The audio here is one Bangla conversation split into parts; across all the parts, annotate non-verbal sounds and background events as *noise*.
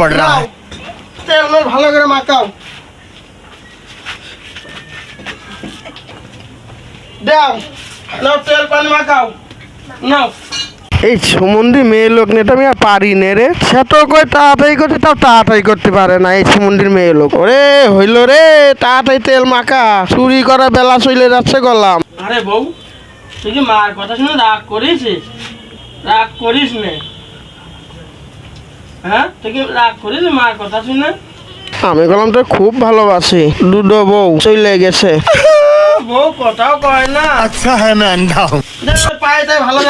পড় রা তেল মে ভালো করে মাখাও। দাও নাও তেল পানি মাখাও। নাও। এই সুমন্দি মেয়ে লোক নিয়ে আমি আর পারি নে রে। সে তো কই তাড়াতাড়ি করতে তাও তাড়াতাড়ি করতে পারে না এই সুমন্দির মেয়ে লোক। ওরে হইল রে তাড়াতাড়ি তেল মাখা। চুরি করা বেলা চলে যাচ্ছে গলাম। আরে বউ তুই কি মার কথা শুনে রাগ করিস? রাগ করিস না? আমি বললাম তো আমি খুব ভালোবাসি। দুটো বউ চলে গেছে। বউ কথাও কয় না। আচ্ছা হ্যাঁ ভালো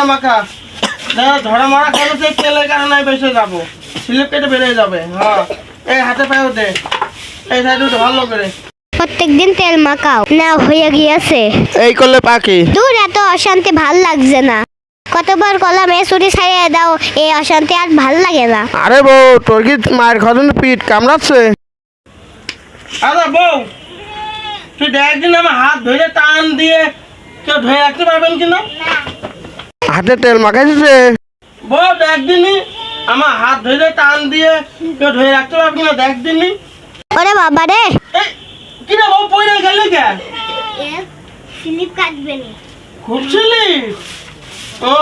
এই তেল মাখাও। না হয়ে গিয়েছে। এই করলে পাখি। দূর এত অশান্তি ভালো লাগছে না। কতবার কলাম এ ছুটি ছাড়িয়ে দাও এই অশান্তি আর ভালো লাগে না। আরে বউ তোর কি মায়ের খাওয়ার পিঠ কামড়াচ্ছে? আরে বউ তুই দেখ দিন আমার হাত ধরে টান দিয়ে কেউ ধরে রাখতে পারবেন কিনা? হাতে তেল মাখাইছে। বউ দেখ দিনই আমার হাত ধরে টান দিয়ে কেউ ধরে রাখতে পারবে কিনা দেখ দিনই ওরে বাবা রে! এই কিনা বউ পড়ে গেলি কেন স্লিপ কাটবে না। খুব খুঁজছিলি ও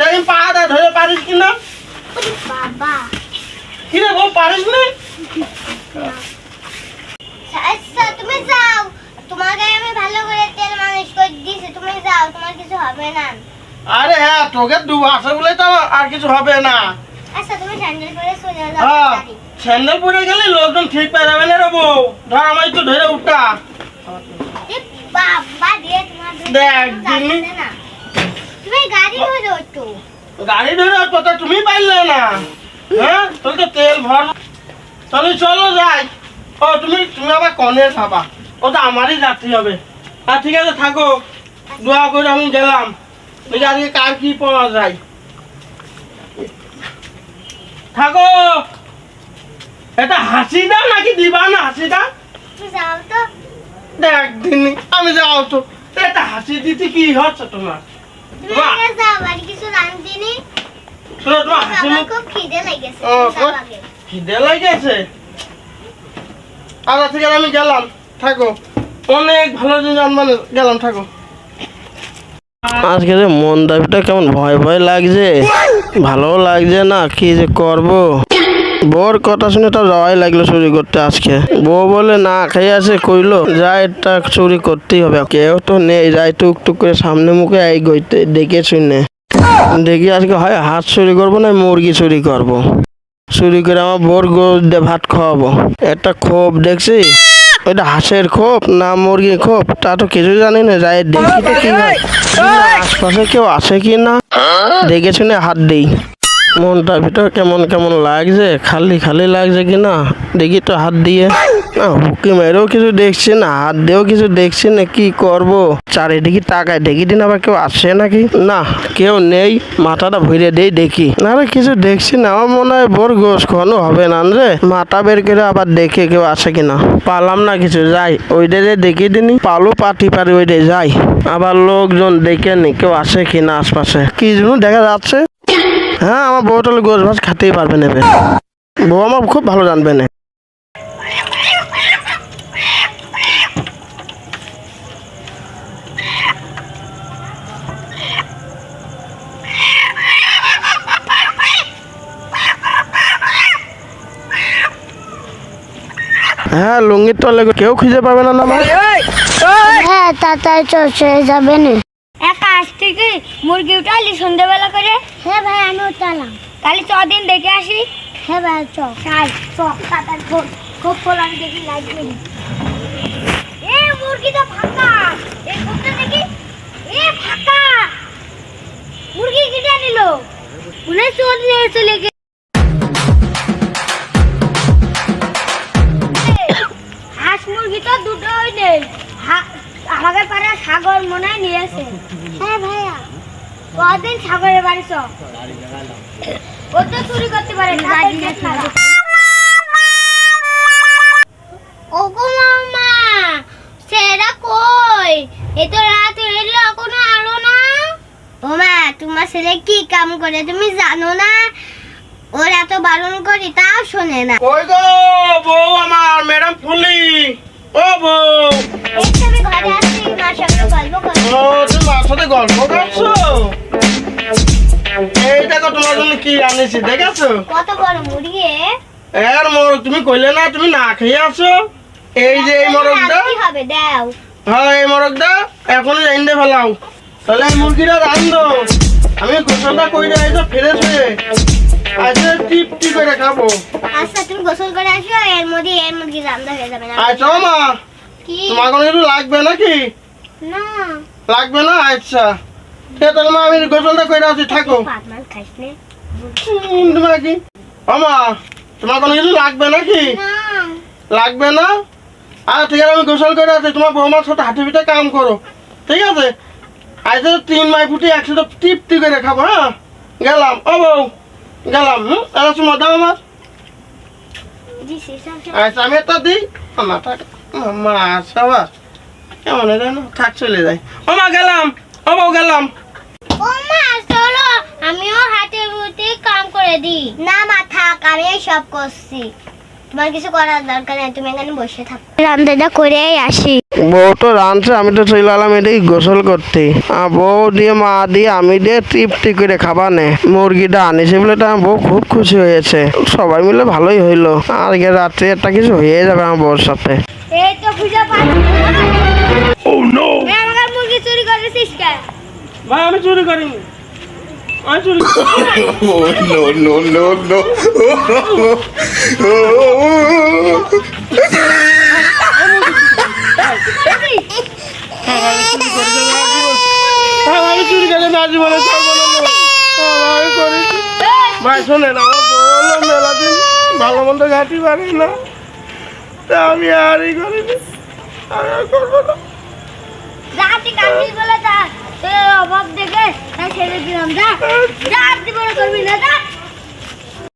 দেখি পাটা ধরে পারিস কিনা? বাবা। কিরে বউ পারিস না? আচ্ছা তুমি যাও। তোমাকে আমি ভালো করে তেল মালিশ করে দিয়েছি তুমি যাও তোমার কিছু হবে না। আরে হ্যাঁ তোকে দু আসে বলে তো আর কিছু হবে না। আচ্ছা তুমি স্যান্ডেল করে চলে যাও হ্যাঁ স্যান্ডেল পরে গেলে লোকজন ঠিক পেয়ে যাবে না রে বউ। ধর আমার একটু ধরে উঠা। বাবা রে তোমার দেখ। না। গাড়ি ধরো কথা তুমি পাইলে না। হ্যাঁ? তো তেল ভর তাহলে চলো যাই। ও তুমি তুমি আবার কনে খাবা। ও তো আমারই যাত্রী হবে। আর ঠিক আছে থাকো। দোয়া করে আমি গেলাম। দেখি আজকে কার কি পাওয়া যায়। থাকো। এটা হাসি দাও নাকি দিবা না হাসি দাও তো। দেখ দিন আমি যাও তো। এটা হাসি দিতে কি হচ্ছে তোমার? আচ্ছা ঠিক আছে আমি গেলাম। থাকো। অনেক ভালো জিনিস মানে গেলাম থাকো। আজকে যে মন দাবিটা কেমন ভয় ভয় লাগছে? ভালো লাগছে না কি যে করব? বউর কথা শুনে তো যাওয়াই লাগল চুরি করতে আজকে। বউ বলে না খেয়ে আছে কইলো যা এটা চুরি করতেই হবে। কেউ তো নেই যাই টুক টুক করে সামনে মুখে এই গইতে ডেকে শুনে। দেখি আজকে হয় হাত চুরি করব না মুরগি চুরি করব। চুরি করে আমার বোর দিয়ে ভাত খাওয়াবো। একটা খোপ দেখছি? ওইটা হাঁসের খোপ না মুরগির খোপ? তা তো কিছু জানি না যাই দেখি তো কি হয়। আশপাশে কেউ আছে কি না? দেখে শুনে হাত দিই। মনটার ভিতর কেমন কেমন লাগছে? খালি খালি লাগছে কি না? দেখি তো হাত দিয়ে। না, হুকি মেরেও কিছু দেখছি না, হাত দিয়েও কিছু দেখছি না, কি করব? চারিদিকে তাকায় দেখি দিন আবার কেউ আসে নাকি? না, কেউ নেই, মাথাটা ভরে দেই দেখি। না রে, কিছু দেখছি না, আমার মনে হয় বোর গোস খাওয়ানো হবে না রে। মাথা বের করে আবার দেখে কেউ আসে কিনা পালাম না কিছু, যাই। ওই ডে দেখি দিনি পালো পাটি পারি ওই ডে যাই। আবার লোকজন দেখে নি, কেউ আসে কিনা আশপাশে। কি জন্য দেখা যাচ্ছে। হ্যাঁ আমার বউ তাহলে গোস ভাত খেতেই পারবে নেবে বউ আমার খুব ভালো জানবে না। হ্যাঁ লুঙ্গির তলে কেউ খুঁজে পাবে না না হ্যাঁ তাড়াতাড়ি চল, চলে যাবে না। একা আসতে কি মুরগি উঠালি সন্ধ্যেবেলা করে? হ্যাঁ ভাই আমি উঠালাম। তাহলে দিন দেখে আসি। হ্যাঁ ভাই চ। চাই চ তাড়াতাড়ি খোল খুব খোল আমি দেখি লাগবে এ মুরগি তো ফাঁকা। এই খোপটা দেখি। এ ফাঁকা। মুরগি কেটে নিল। মনে চোর নিয়ে চলে হাঁস মুরগি তো দুটোই নেই। পাড়া সাগর মনে হয় নিয়েছে হ্যাঁ ভাইয়া। কদিন সাগরের বাড়ি চ? ও তো চুরি করতে পারে ওগো মামা সেরা কই? এ তো রাত হইল এখনও আলো না। ও মা তোমার ছেলে কি কাম করে তুমি জানো না? ওর এত বারণ করি তাও শোনে না। কই গো বউ আমার ম্যাডাম ফুলি ও বউ। মার সাথে গল্প করছ? এই দেখো তোমার জন্য কি আনিছি দেখেছ? কত বড় মুরগি? এর মোরগ তুমি কইলে না তুমি না খেয়ে আছো এই যে এই মোরগটা কি হবে দাও। হ্যাঁ এই মোরগটা এনে ফেলাও। তাহলে এই মুরগিটা রান্ধো আমি গোসলটা কইরা এই তো ফ্রেশ হয়ে। টিপটি করে খাব। আচ্ছা তুমি গোসল করে আসো এর মধ্যে এর মুরগি হয়ে যাবে না। আচ্ছা মা। কি? তোমার কোনো কিছু লাগবে নাকি? না। লাগবে না? আচ্ছা। ঠিক আছে তাহলে মা আমি গোসলটা করে আছি থাকো। কি? ও মা তোমার কোনো কিছু লাগবে নাকি? লাগবে না? আচ্ছা ঠিক আছে আমি গোসল করে আছি তোমার বৌমার সাথে হাঁটে পিঠে কাম করো। ঠিক আছে? আজ তিন মাই ফুটি একসাথে টিপটি করে খাব হ্যাঁ? গেলাম। ও বউ গেলাম হুম? তাহলে সময় দাও আমার। আচ্ছা আমি একটা দিই। আমার মা সবার। কেমন এটা না থাক চলে যাই। ও মা গেলাম। ও বউ গেলাম। ও মা চলো আমিও হাতে বুতে কাম করে দিই। না মা থাক আমি সব করছি। তোমার কিছু করার দরকার নেই তুমি এখানে বসে থাকো। রান্নাটা করেই আসি। বউ তো রাঁধছে আমি তো চলে এলাম এটাই গোসল করতে আর বউ দিয়ে মা দিয়ে আমি দিয়ে তৃপ্তি করে খাবার নে। মুরগিটা আনিছে বলে তো আমার বউ খুব খুশি হয়েছে। সবাই মিলে ভালোই হইল। আর আজকে রাত্রে একটা কিছু হয়ে যাবে আমার বউর সাথে। এই তো পূজা পাচ্ছি ও নো আমার মুরগি চুরি করেছিস কেন? ভাই আমি চুরি করিনি। আমি চুরি *laughs* Oh no no no no! হ্যাঁ, আমি চুরি করে না না আমি করেছি ভাই শোনেন আমার বলল মেলা দিন ভালো মন্দ ঘাটি পারি না। তা আমি আরই করিনি। আমি আর করব না রাতে কান্দি বলে তা অভাব দেখে তাই ছেড়ে দিলাম, যা। যা, আর জীবনে করবি না, যা।